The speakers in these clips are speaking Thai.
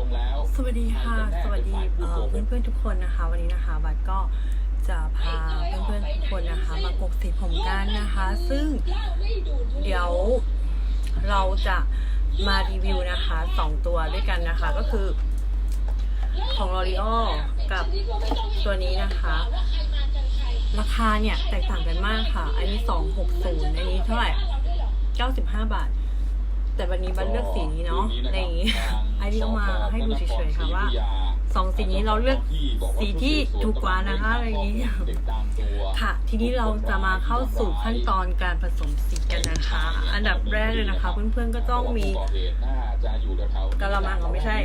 ลงแล้ว สวัสดีค่ะ สวัสดีเอ่อเพื่อนๆทุกคนนะคะ วันนี้นะคะบัตก็จะพาเพื่อนๆทุกคนนะคะมากกสีผมกันนะคะ ซึ่งเดี๋ยวเราจะมารีวิวนะคะสองตัวด้วยกันนะคะก็คือของ L'Oreal กับตัวนี้นะคะ ราคาเนี่ยแตกต่างกันมากค่ะ อันนี้ 260 อันนี้เท่าไหร่ 95 บาทแต่ วันนี้บันเลือกสีนี้เนาะอะไรอย่างงี้ไอเดียเอามาให้ดูเฉยๆค่ะว่าสองสีนี้เราเลือกสีที่ถูกกว่านะคะอะไรอย่างนี้ค่ะ ทีนี้เราจะมาเข้าสู่ขั้นตอนการผสมสีกันนะคะ อันดับแรกเลยนะคะ เพื่อนๆก็ต้องมีกะละมังเหรอไม่ใช่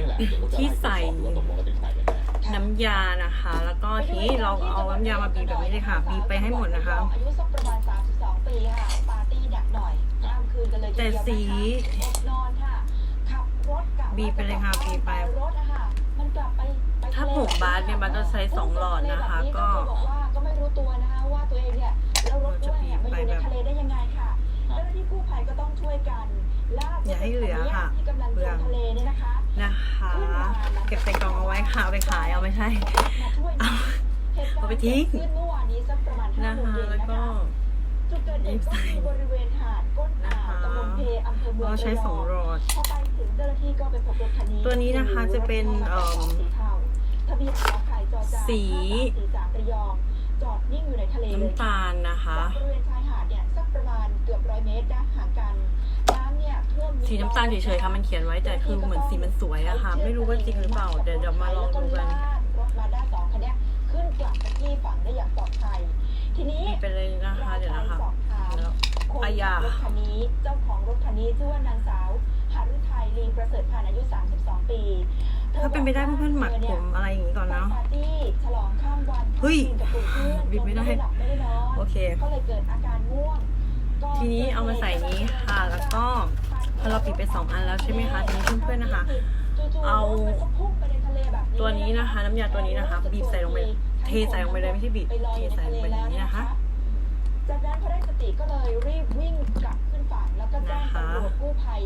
ที่ใส่น้ำยานะคะ แล้วก็ทีนี้เราเอาน้ำยามาบีบแบบนี้เลยค่ะ บีบไปให้หมดนะคะอายุสักประมาณ32ปีค่ะปาร์ตี้หนักหน่อยข้ามคืนกันเลยทีแต่เดียวนะคะสี อดนอนค่ะ ขับรถกลั บบีบไปเลยค่ะบีบไปรถอะค่ะมันกลับไปไปถ้าผมบาสเนี่ยบาสจะใช้สองหลอดนะคะ ก็บอกว่าก็ไม่รู้ตัวนะคะว่าตัวเองเนี่ยแล้วรถด้วยเนี่ยมาอยู่ในทะเลได้ยังไงค่ะเจ้าหน้าที่กู้ภัยก็ต้องช่วยกันลากอย่าให้เหลือค่ะที่กำลังจมทะเลเนี่ยนะคะนะคะเก็บใส่กล่องเอาไว้ค่ะเอาไปขายเอาไม่ใช่มาช่วยเอาเหตุการณ์เอาไปทิ้งเกิดขึ้นเมื่อวานนี้สักประมาณห้านะโมงคะเย็นแล้วนะก็คะจุดเกิดเหตุก็คือบริเวณหาดก้นอ่าวตำบลเพอำเภอเมืองเราใช้สองหลอดพอไปถึง เจ้าหน้าที่ก็ไปพบรถคันนี้ตัวนี้นะคะจะเป็นเอิ่มสีเทาทะเบียนขอไข่จอจานสีสีสามระยองจอดนิ่งอยู่ในทะเลเลยน้ำตาลนะคะจากบริเวณชายหาดเนี่ยสักประมาณเกือบร้อยเมตรนะห่างกันน้ำเนี่ยท่วมสีน้ำตาลเฉยๆค่ะมันเขียนไว้แต่คือเหมือนสีมันสวยอะค่ะ ไม่รู้ว่าจริงหรือเปล่าเดี๋ยวเดี๋ยวมาลองดูกันรถมาด้าสองคันเนี้ยขึ้นกลับไปที่ฝั่งได้อย่างปลอดภัยทีนี้บีบไปเลยนะคะเดี๋ยวนะคะสอบถามแล้วคนอาขัยาบรถคันนี้เจ้าของรถคันนี้ชื่อว่านางสาวหฤทัย ลีประเสริฐพันธ์อายุ 32 ปีธอถ้าเป็นไปได้เพื่อนๆหมักธผมอะไรอย่างนี้ก่อนไปเนาะปาร์ตี้ฉลองข้ามวันเฮ้ยข้ามคืนกับกลุ่มเพื่อนบีบไม่ได้จนหลับไม่ได้นอนโอเค ก็เลยเกิดอาการง่วงก็ทีนี้เอามาใส่นี้ค่ะ แล้วก็พอเราปิดไปสองอันแล้วใช่ไหมคะ ทีนี้เพื่อนๆนะคะ เอาตัวนี้นะคะ น้ำยาตัวนี้นะคะ บีบใส่ลงไป เทใส่ลงไปเลยไม่ใช่บีบ เทใส่ลงไปอย่างนี้นะคะ จากนั้นพอได้สติก็เลยรีบวิ่งกลับขึ้นฝั่งแล้วก็แจ้งตำรวจกู้ภัย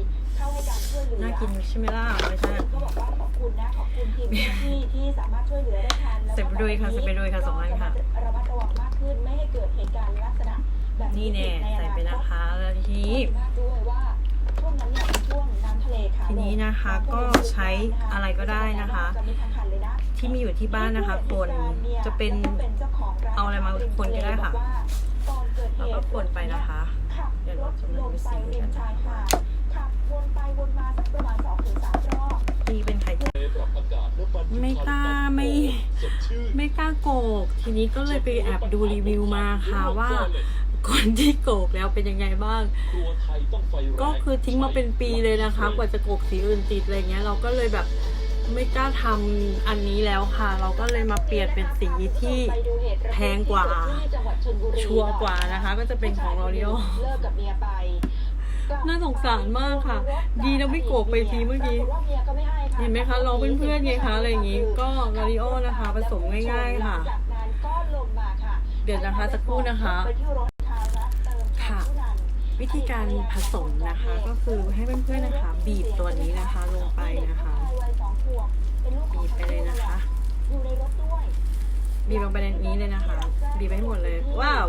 น่ากินใช่ไหมล่ะไม่ใช่ก็บอกว่าขอบคุณนะขอบคุณทีมเจ้าหน้าที่ที่สามารถช่วยเหลือได้ทันแล้วก็เสร็จไปด้วยค่ะเสร็จไปด้วยค่ะสองอันค่ะก็จระมัดระวังมากขึ้นไม่ให้เกิดเหตุการณ์ลักษณะแบบนี่แน่อีกใส่ไปนะคะแล้วทีนี้มากด้วยว่าช่วงนั้นเนี่ยเป็นช่วงน้ำทะเลค่ะทีนี้นะคะก็ใช้อะไรก็ได้นะคะจะมีทางหันเลยนะที่มีอยู่ที่บ้านนะคะ คนจะเป็นเอาอะไรมาคนก็ได้ค่ะแล้วก็คนไปนะคะเดี๋ยวเราจะมาดูสีกันนะคะ ก ทีนี้ก็เลยไปแอบดูรีวิวมาค่ะว่าคนที่โกกแล้วเป็นยังไงบ้าง ก็คือทิ้งมาเป็นปีเลยนะคะ กว่าจะโกกสีอื่นติดอะไรเงี้ย เราก็เลยแบบไม่กล้าทำอันนี้แล้วค่ะ เราก็เลยมาเปลี่ยนเป็นสีที่แพงกว่า ชัวร์กว่านะคะ ก็จะเป็นของ L'Oreal เลิกกับเมียไปน่าสงสารมากค่ะ ดีนะไม่โกกไปทีเมื่อกี้ เห็นไหมคะเราเพื่อนๆไงคะอะไรอย่างงี้ ก็ L'Oreal นะคะผสมง่ายๆค่ะ เดี๋ยวนะคะสักครู่นะคะ ค่ะ วิธีการผสมนะคะ ก็คือให้เพื่อนๆนะคะ บีบตัวนี้นะคะลงไปนะคะ บีบไปเลยนะคะบีบลงไปในนี้เลยนะคะ บีบไปให้หมดเลย ว้าว